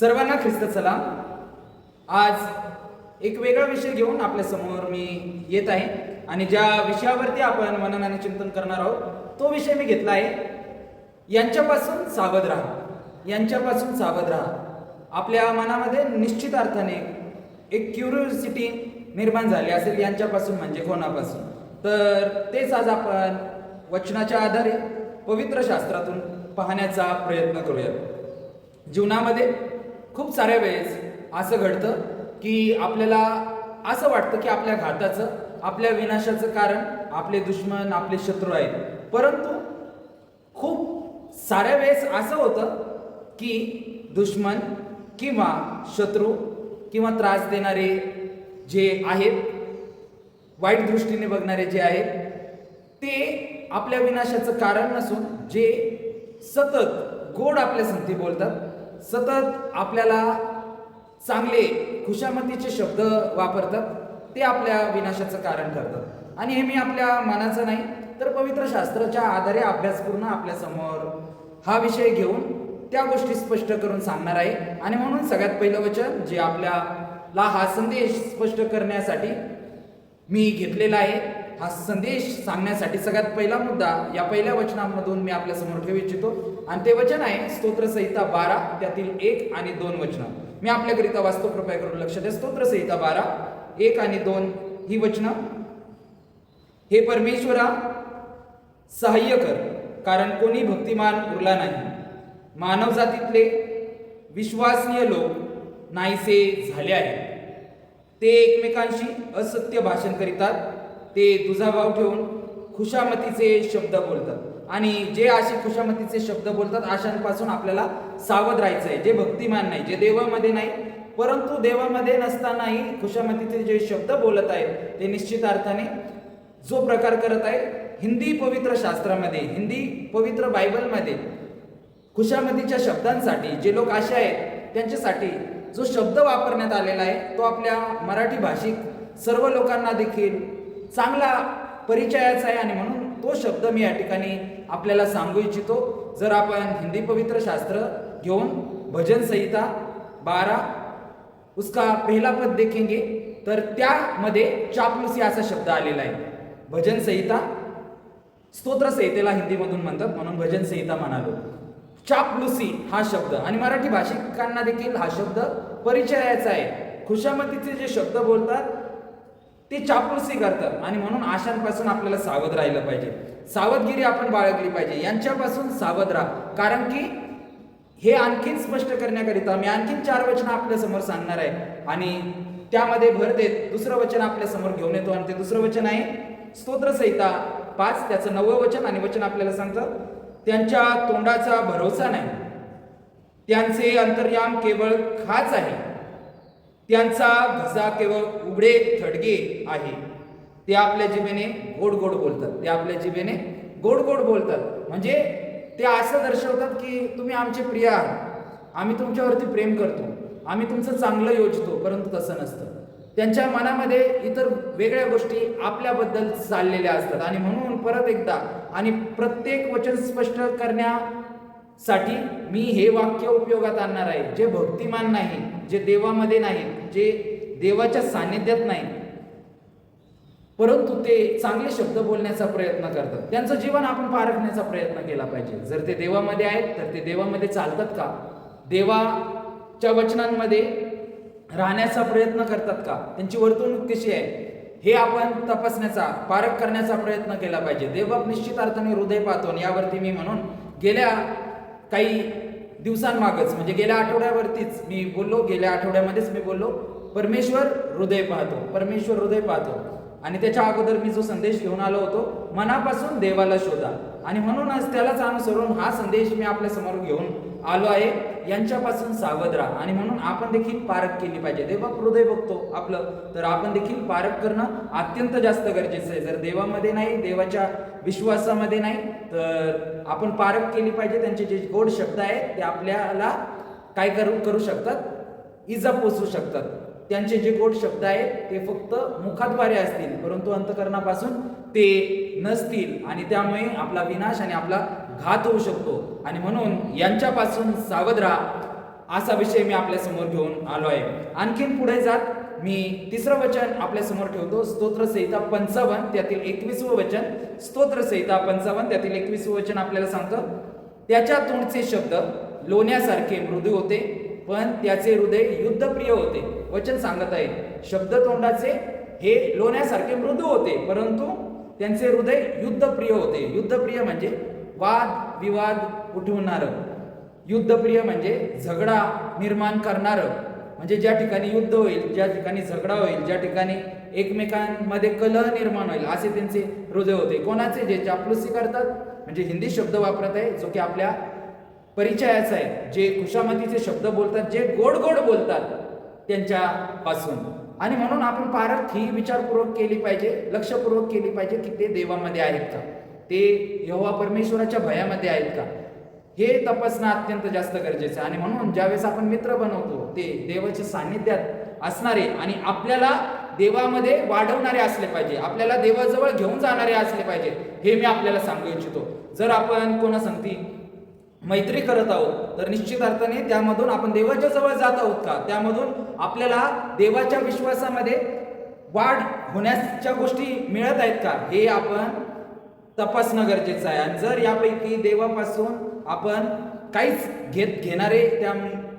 सर्वांना ख्रिस्त सलाम. आज एक वेगळा विषय घेऊन आपल्यासमोर मी येत आहे आणि ज्या विषयावरती आपण मनन आणि चिंतन करणार आहोत तो विषय मी घेतला आहे. यांच्यापासून सावध राहा. यांच्यापासून सावध राहा. आपल्या मनामध्ये निश्चित अर्थाने एक क्युरिओसिटी निर्माण झाली असेल यांच्यापासून म्हणजे कोणापासून? तर तेच आज आपण वचनाच्या आधारे पवित्र शास्त्रातून पाहण्याचा प्रयत्न करूया जीवनामध्ये खूप साऱ्या वेळेस असं घडतं की आपल्याला असं वाटतं की आपल्या घाताचं आपल्या विनाशाचं कारण आपले दुश्मन आपले शत्रू आहेत. परंतु खूप साऱ्या वेळेस असं होतं की दुश्मन किंवा शत्रू किंवा त्रास देणारे जे आहेत वाईट दृष्टीने बघणारे जे आहेत ते आपल्या विनाशाचं कारण नसून जे सतत गोड आपल्या संगती बोलतात सतत आपल्याला चांगले खुशामतीचे शब्द वापरतात ते आपल्या विनाशाचं कारण ठरतात. आणि हे मी आपल्या मनाचं नाही तर पवित्र शास्त्राच्या आधारे अभ्यासपूर्ण आपल्यासमोर हा विषय घेऊन त्या गोष्टी स्पष्ट करून सांगणार आहे. आणि म्हणून सगळ्यात पहिलं वचन जे आपल्याला हा संदेश स्पष्ट करण्यासाठी मी घेतलेला आहे हा संदेश सांगण्यासाठी सगळ्यात पहिला मुद्दा या पहिल्या वचनामधून मी आपल्यासमोर ठेवू इच्छितो. आणि ते वचन आहे स्तोत्रसंहिता बारा त्यातील एक आणि दोन वचन. मी आपल्याकरिता वास्तव कृपया करून लक्ष द्या. स्तोत्रसंहिता बारा एक आणि दोन ही वचनं. हे परमेश्वरा सहाय्य कर कारण कोणी भक्तिमान उरला नाही. मानव जातीतले विश्वासनीय लोक नाहीसे झाले आहेत. ते एकमेकांशी असत्य भाषण करीतात. ते दुजाभाव ठेवून खुशामतीचे शब्द बोलतात. आणि जे असे खुशामतीचे शब्द बोलतात अशांपासून आपल्याला सावध राहायचं आहे जे भक्तिमान नाही जे देवामध्ये नाही परंतु देवामध्ये नसतानाही खुशामतीचे जे शब्द बोलत आहेत ते निश्चित अर्थाने जो प्रकार करत आहे हिंदी पवित्र शास्त्रामध्ये हिंदी पवित्र बायबलमध्ये खुशामतीच्या शब्दांसाठी जे लोक असे आहेत त्यांच्यासाठी जो शब्द वापरण्यात आलेला आहे तो आपल्या मराठी भाषिक सर्व लोकांना देखील चांगला परिचयाचा आहे आणि म्हणून तो शब्द मी या ठिकाणी आपल्याला सांगू इच्छितो. जर आपण हिंदी पवित्र शास्त्र घेऊन भजन संहिता बारा उसका पहिला पद देखेंगे तर त्यामध्ये चापलुसी असा शब्द आलेला आहे. भजन संहिता स्तोत्र संहितेला हिंदीमधून म्हणतात म्हणून भजन संहिता म्हणालो. चापलुसी हा शब्द आणि मराठी भाषिकांना देखील हा शब्द परिचयाचा आहे. खुशामतीचे जे शब्द बोलतात ते चापलूसी करतात. आणि म्हणून आशांपासून आपल्याला सावध राहिलं पाहिजे. सावधगिरी आपण बाळगली पाहिजे. यांच्यापासून सावध राहा. कारण की हे आणखीन स्पष्ट करण्याकरिता मी आणखीन चार वचन आपल्यासमोर सांगणार आहे. आणि त्यामध्ये भर देत दुसरं वचन आपल्यासमोर घेऊन येतो. आणि ते दुसरं वचन आहे स्तोत्रसहिता पाच. त्याचं नवं वचन आणि वचन आपल्याला सांगतं त्यांच्या तोंडाचा भरोसा नाही. त्यांचे अंतर्याम केवळ खाच आहे. त्यांचा घसा केवळ उघडे थडगे आहे. ते आपल्या जिभेने गोड गोड बोलतात. ते आपल्या जिभेने गोड गोड बोलतात. म्हणजे ते असं दर्शवतात की तुम्ही आमचे प्रिय आहात. आम्ही तुमच्यावरती प्रेम करतो. आम्ही तुमचं चांगलं योजतो परंतु तसं नसतं. त्यांच्या मनामध्ये इतर वेगळ्या गोष्टी आपल्याबद्दल चाललेल्या असतात. आणि म्हणून परत एकदा आणि प्रत्येक वचन स्पष्ट करण्या साठी मी हे वाक्य उपयोगात आणणार आहे. जे भक्तिमान नाही जे देवामध्ये नाहीत जे देवाच्या सान्निध्यात नाही परंतु ते चांगले शब्द बोलण्याचा प्रयत्न करतात. त्यांचं जीवन आपण पारखण्याचा प्रयत्न केला पाहिजे. जर ते देवामध्ये आहेत तर ते देवामध्ये चालतात का? देवाच्या वचनांमध्ये राहण्याचा प्रयत्न करतात का? त्यांची वर्तणूक कशी आहे? हे आपण तपासण्याचा पारख करण्याचा प्रयत्न केला पाहिजे. देवक निश्चित अर्थाने हृदय पाहतो यावरती मी म्हणून गेल्या काही दिवसांमागच म्हणजे गेल्या आठवड्यावरतीच मी बोललो गेल्या आठवड्यामध्येच मी बोललो परमेश्वर हृदय पाहतो परमेश्वर हृदय पाहतो. आणि त्याच्या अगोदर मी जो संदेश घेऊन आलो होतो मनापासून देवाला शोधा. आणि म्हणूनच त्यालाच अनुसरून हा संदेश मी आपल्यासमोर घेऊन आलो आहे. यांच्यापासून सावध राहा. आणि म्हणून आपण देखील पारख केली पाहिजे. देवा हृदय बघतो आपलं तर आपण देखील पारख करणं अत्यंत जास्त गरजेचं आहे. जर देवामध्ये नाही देवाच्या विश्वासामध्ये नाही तर आपण पारख केली पाहिजे. त्यांचे जे गोड शब्द आहेत ते आपल्याला काय करू करू शकतात? इजा पोचू शकतात. त्यांचे जे गोड शब्द आहेत ते फक्त मुखाद्वारे असतील. परंतु अंतकरणापासून ते नसतील आणि त्यामुळे आपला विनाश आणि आपला घात होऊ शकतो. आणि म्हणून यांच्यापासून सावध राहा. असा विषय मी आपल्यासमोर घेऊन आलो आहे आणखीन पुढे जात मी तिसरं वचन आपल्यासमोर ठेवतो. स्तोत्रसंहिता पंचावन्न त्यातील एकवीसवं वचन. स्तोत्रसंहिता पंचावन्न त्यातील एकवीसवं वचन आपल्याला सांगतं त्याच्या तोंडचे शब्द लोण्यासारखे मृदू होते पण त्याचे हृदय युद्धप्रिय होते. वचन सांगत आहे शब्द तोंडाचे हे लोण्यासारखे मृदू होते परंतु त्यांचे हृदय युद्धप्रिय होते. युद्धप्रिय म्हणजे वाद विवाद उठवणारं. युद्धप्रिय म्हणजे झगडा निर्माण करणारं. म्हणजे ज्या ठिकाणी युद्ध होईल ज्या ठिकाणी झगडा होईल ज्या ठिकाणी एकमेकांमध्ये कलह निर्माण होईल असे त्यांचे हृदय होते. कोणाचे? जे चापलुसी करतात. म्हणजे हिंदी शब्द वापरत आहे जो की आपल्या परिचयाचा आहे. जे खुशामतीचे शब्द बोलतात जे गोड गोड बोलतात त्यांच्यापासून. आणि म्हणून आपण पारख ही विचारपूर्वक केली पाहिजे लक्षपूर्वक केली पाहिजे की ते देवामध्ये आहेत का? ते यहोवा परमेश्वराच्या भयामध्ये आहेत का? हे तपासणं अत्यंत जास्त गरजेचं आहे. आणि म्हणून ज्यावेळेस आपण मित्र बनवतो ते देवाच्या सान्निध्यात असणारे आणि आपल्याला देवामध्ये वाढवणारे असले पाहिजे आपल्याला देवाजवळ घेऊन जाणारे असले पाहिजे हे मी आपल्याला सांगू इच्छितो. जर आपण कोणा सांगती मैत्री करत आहोत. तर निश्चित अर्थाने त्यामधून आपण देवाच्या जवळ जात आहोत का? त्यामधून आपल्याला देवाच्या विश्वासामध्ये वाढ होण्याच्या गोष्टी मिळत आहेत का? हे आपण तपासणं गरजेचं आहे. आणि जर यापैकी देवापासून आपण काहीच घेत घेणारे त्या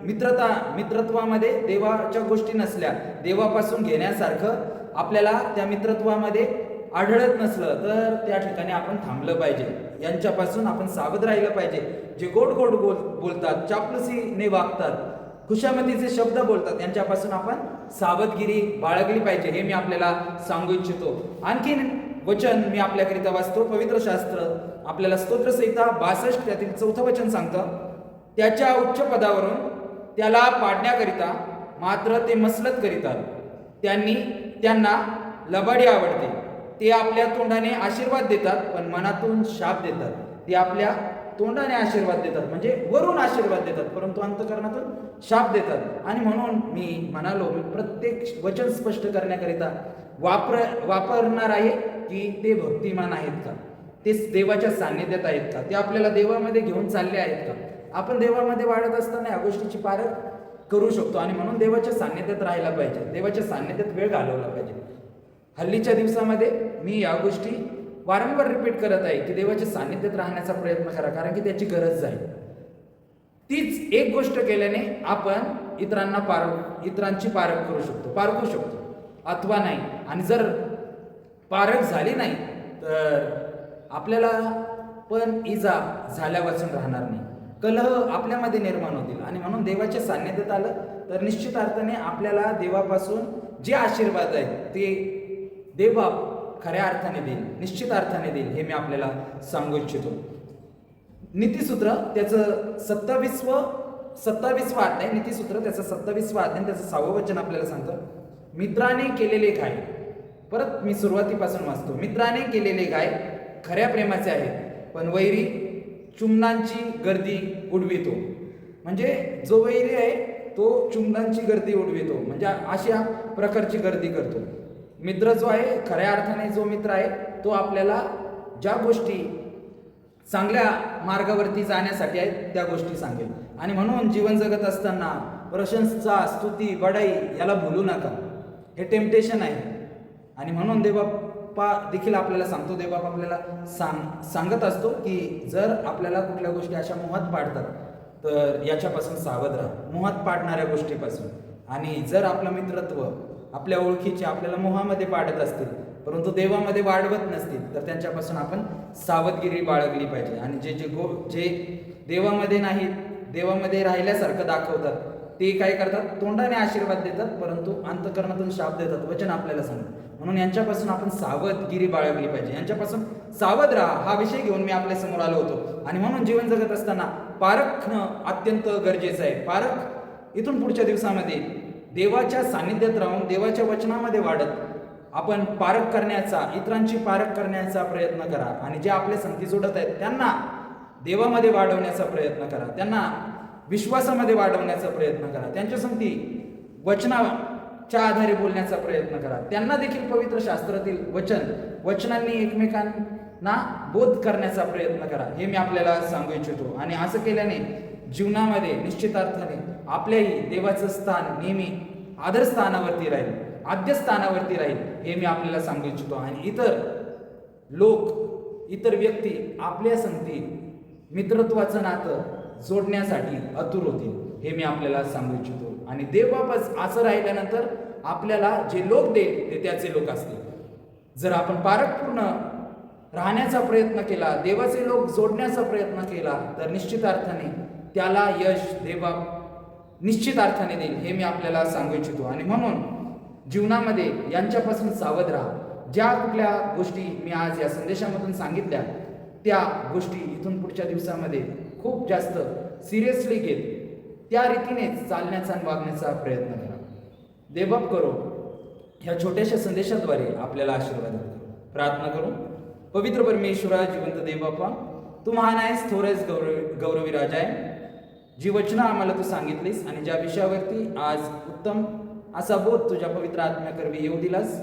मित्रता मित्रत्वामध्ये देवाच्या गोष्टी नसल्या देवापासून घेण्यासारखं आपल्याला त्या मित्रत्वामध्ये आढळत नसलं तर त्या ठिकाणी आपण थांबलं पाहिजे. यांच्यापासून आपण सावध राहिलं पाहिजे. जे गोड गोड बोल बोलतात चापलुसीने वागतात खुशामतीचे शब्द बोलतात यांच्यापासून आपण सावधगिरी बाळगली पाहिजे हे मी आपल्याला सांगू इच्छितो. आणखीन वचन मी आपल्याकरिता वाचतो पवित्र शास्त्र. आपल्याला स्तोत्रसहिता बासष्ट त्यातील चौथं वचन सांगतं. त्याच्या उच्च पदावरून त्याला पाडण्याकरिता मात्र ते मसलत करीतात. त्यांनी त्यांना लबाडी आवडते. ते आपल्या तोंडाने आशीर्वाद देतात पण मनातून शाप देतात. ते आपल्या तोंडाने आशीर्वाद देतात म्हणजे वरून आशीर्वाद देतात परंतु अंतकरणातून शाप देतात. आणि म्हणून मी म्हणालो मी प्रत्येक वचन स्पष्ट करण्याकरिता वापर वापरणार आहे की ते भक्तिमान आहेत का? ते देवाच्या सान्निध्यात आहेत का? ते आपल्याला देवामध्ये घेऊन चालले आहेत का? आपण देवामध्ये वाढत असताना या गोष्टीची पारख करू शकतो. आणि म्हणून देवाच्या सान्निध्यात राहायला पाहिजे. देवाच्या सान्निध्यात वेळ घालवला पाहिजे. हल्लीच्या दिवसामध्ये मी या गोष्टी वारंवार रिपीट करत आहे की देवाच्या सान्निध्यात राहण्याचा प्रयत्न करा कारण की त्याची गरज आहे. तीच एक गोष्ट केल्याने आपण इतरांना पार इतरांची पारख करू शकतो पारखू शकतो. अथवा नाही. आणि जर पारख झाली नाही तर आपल्याला पण इजा झाल्या वाचून राहणार नाही. कलह आपल्यामध्ये निर्माण होतील. आणि म्हणून देवाच्या सान्निध्यात आलं तर निश्चित अर्थाने आपल्याला देवापासून जे आशीर्वाद आहेत ते देवबाप खऱ्या अर्थाने देईल निश्चित अर्थाने देईल हे मी आपल्याला सांगू इच्छितो. नीतीसूत्र त्याचं सत्तावीसव सत्तावीसवं अध्याय नीतीसूत्र त्याचं सत्तावीसवं अध्याय त्याचं सहावं वचन आपल्याला सांगतं. मित्राने केलेले काय परत मी सुरुवातीपासून वाचतो. मित्राने केलेले गाय खऱ्या प्रेमाचे आहे पण वैरी चुंबनांची गर्दी उडवितो. म्हणजे जो वैरी आहे तो चुंबनांची गर्दी उडवितो. म्हणजे अशा प्रकारची गर्दी करतो. मित्र जो आहे खऱ्या अर्थाने जो मित्र आहे तो आपल्याला ज्या गोष्टी चांगल्या मार्गावरती जाण्यासाठी आहेत त्या गोष्टी सांगेल. आणि म्हणून जीवन जगत असताना प्रशंसा स्तुती बडाई याला भूलू नका. हे टेम्पटेशन आहे. आणि म्हणून देवबाप्पा देखील आपल्याला सांगतो देवबाप आपल्याला सांग सांगत असतो की जर आपल्याला कुठल्या गोष्टी अशा मोहात पाडतात तर याच्यापासून सावध राहा. मोहात पाडणाऱ्या गोष्टीपासून. आणि जर आपलं मित्रत्व आपल्या ओळखीचे आपल्याला मोहामध्ये पाडत असतील परंतु देवामध्ये वाढवत नसतील तर त्यांच्यापासून आपण सावधगिरी बाळगली पाहिजे. आणि जे जे गो जे देवामध्ये नाहीत देवामध्ये राहिल्यासारखं दाखवतात ते काय करतात? तोंडाने आशीर्वाद देतात परंतु अंतकरणातून शाप देतात. वचन आपल्याला सांगतात म्हणून यांच्यापासून आपण सावधगिरी बाळगली पाहिजे. यांच्यापासून सावध राहा. हा विषय घेऊन मी आपल्यासमोर आलो होतो. आणि म्हणून जीवन जगत असताना पारखणं अत्यंत गरजेचं आहे. पारख इथून पुढच्या दिवसामध्ये देवाच्या सान्निध्यात राहून देवाच्या वचनामध्ये वाढत आपण पारख करण्याचा इतरांची पारख करण्याचा प्रयत्न करा. आणि जे आपले संगती जोडत आहेत त्यांना देवामध्ये वाढवण्याचा प्रयत्न करा. त्यांना विश्वासामध्ये वाढवण्याचा प्रयत्न करा. त्यांच्या संगती वचनाच्या आधारे बोलण्याचा प्रयत्न करा. त्यांना देखील पवित्र शास्त्रातील वचन वचनांनी एकमेकांना बोध करण्याचा प्रयत्न करा. हे मी आपल्याला सांगू इच्छितो. आणि असं केल्याने जीवनामध्ये निश्चितार्थाने आपल्याही देवाचं स्थान नेहमी आदरस्थानावरती राहील आद्य स्थानावरती राहील हे मी आपल्याला सांगू इच्छितो. आणि इतर लोक इतर व्यक्ती आपल्या संगती मित्रत्वाचं नातं जोडण्यासाठी अतुर होतील हे मी आपल्याला सांगू इच्छितो. आणि देवबापच असं राहिल्यानंतर आपल्याला जे लोक देईल ते त्याचे लोक असतील. जर आपण पारकपूर्ण राहण्याचा प्रयत्न केला देवाचे लोक जोडण्याचा प्रयत्न केला तर निश्चित अर्थाने त्याला यश देवा निश्चित अर्थाने देईल हे मी आपल्याला सांगू इच्छितो. आणि म्हणून जीवनामध्ये यांच्यापासून सावध राहा. ज्या कुठल्या गोष्टी मी आज या संदेशामधून सांगितल्या त्या गोष्टी इथून पुढच्या दिवसामध्ये खूप जास्त सिरियसली घेत त्या रीतीने चालण्याचा आणि वागण्याचा प्रयत्न करा. देवप करो. ह्या छोट्याशा संदेशाद्वारे आपल्याला आशीर्वाद देतो. प्रार्थना करू. पवित्र परमेश्वरा जिवंत देवबापा तू महान आहेस थोरेच गौरव गौरवी राजा आहे. जी वचनं आम्हाला तू सांगितलीस आणि ज्या विषयावरती आज उत्तम असा बोध तुझ्या पवित्र आत्म्याकरवी येऊ दिलास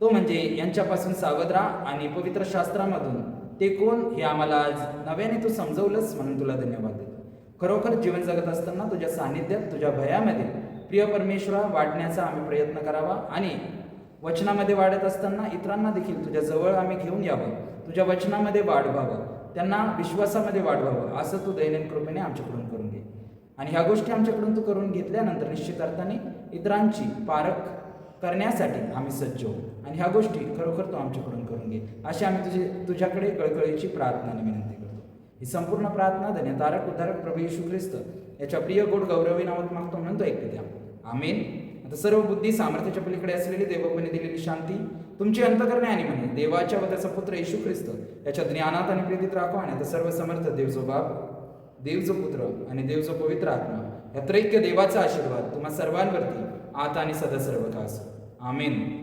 तो म्हणजे यांच्यापासून सावध राहा आणि पवित्र शास्त्रामधून ते कोण हे आम्हाला आज नव्याने तू समजवलंस म्हणून तुला धन्यवाद देतो. खरोखर जीवन जगत असताना तुझ्या सानिध्यात तुझ्या भयामध्ये प्रिय परमेश्वरा वाढण्याचा आम्ही प्रयत्न करावा आणि वचनामध्ये वाढत असताना इतरांना देखील तुझ्या जवळ आम्ही घेऊन यावं तुझ्या वचनामध्ये वाढवावं त्यांना विश्वासामध्ये वाढवावं असं तू दैनंद कृपेने आमच्याकडून करून आणि ह्या गोष्टी आमच्याकडून तू करून घेतल्यानंतर निश्चित अर्थाने इतरांची पारख करण्यासाठी आम्ही सज्ज होऊ. आणि ह्या गोष्टी खरोखर तू आमच्याकडून करून घे. अशी आम्ही तुझे तुझ्याकडे कळकळीची प्रार्थना आणि विनंती करतो. ही संपूर्ण प्रार्थना धन्य तारक उद्धारक प्रभू येशू ख्रिस्त याच्या प्रिय गोड गौरवी नावात मागतो म्हणतो ऐकते द्या. आमेन. आता सर्व बुद्धी सामर्थ्याच्या पलीकडे असलेली देवपणे दिलेली शांती तुमची अंतकरणे आणि म्हणे देवाच्या व त्याचा पुत्र येशू ख्रिस्त याच्या ज्ञानात आणि प्रीतीत राखो आणि आता सर्व समर्थ देव देवचं पुत्र आणि देवचं पवित्र आत्मा. या त्रैक्य देवाचा आशीर्वाद तुम्हा सर्वांवरती. आता आणि सदा सर्व कास आमेन.